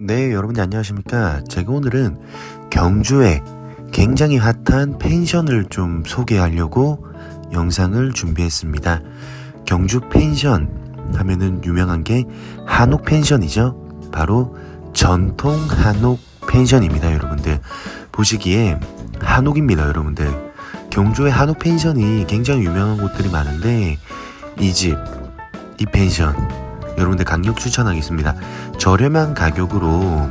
네, 여러분들 안녕하십니까. 제가 오늘은 경주에 굉장히 핫한 펜션을 좀 소개하려고 영상을 준비했습니다. 경주 펜션 하면은 유명한 게 한옥 펜션이죠. 바로 전통 한옥 펜션입니다, 여러분들. 보시기에 한옥입니다, 여러분들. 경주에 한옥 펜션이 굉장히 유명한 곳들이 많은데 이 집, 이 펜션 여러분들 강력 추천하겠습니다. 저렴한 가격으로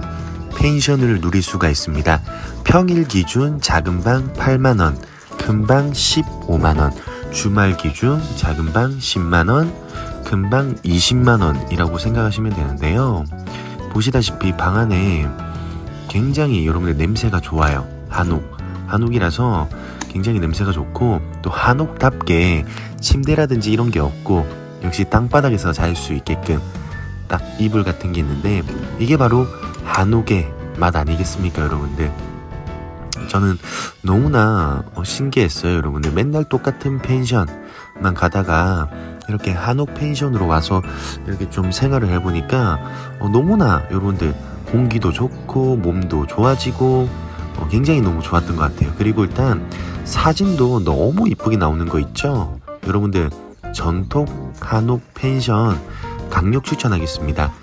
펜션을 누릴 수가 있습니다. 평일 기준 작은 방 8만원, 큰 방 15만원, 주말 기준 작은 방 10만원, 큰 방 20만원이라고 생각하시면 되는데요. 보시다시피 방 안에 굉장히 여러분들 냄새가 좋아요. 한옥. 한옥이라서 굉장히 냄새가 좋고 또 한옥답게 침대라든지 이런 게 없고 역시 땅바닥에서 잘 수 있게끔 딱 이불 같은 게 있는데 이게 바로 한옥의 맛 아니겠습니까 여러분들? 저는 너무나 어, 신기했어요 여러분들. 맨날 똑같은 펜션만 가다가 이렇게 한옥 펜션으로 와서 이렇게 좀 생활을 해보니까 어, 너무나 여러분들 공기도 좋고 몸도 좋아지고 어, 굉장히 너무 좋았던 것 같아요. 그리고 일단 사진도 너무 이쁘게 나오는 거 있죠? 여러분들 전통 한옥 펜션 강력 추천하겠습니다.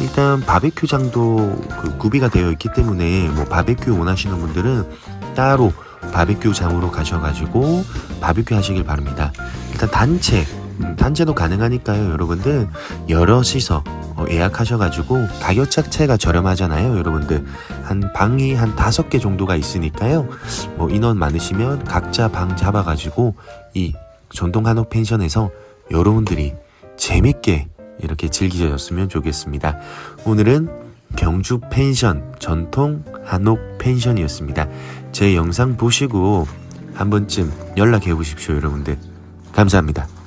일단 바베큐장도 그 구비가 되어 있기 때문에 뭐 바베큐 원하시는 분들은 따로 바베큐장으로 가셔가지고 바베큐 하시길 바랍니다. 일단 단체 음, 단체도 가능하니까요, 여러분들 여럿이서 어, 예약하셔가지고 가격 자체가 저렴하잖아요, 여러분들 한 방이 한 다섯 개 정도가 있으니까요. 뭐 인원 많으시면 각자 방 잡아가지고 이 전통 한옥 펜션에서 여러분들이 재밌게 이렇게 즐기셨으면 좋겠습니다. 오늘은 경주 펜션 전통 한옥 펜션이었습니다. 제 영상 보시고 한 번쯤 연락해 보십시오, 여러분들. 감사합니다.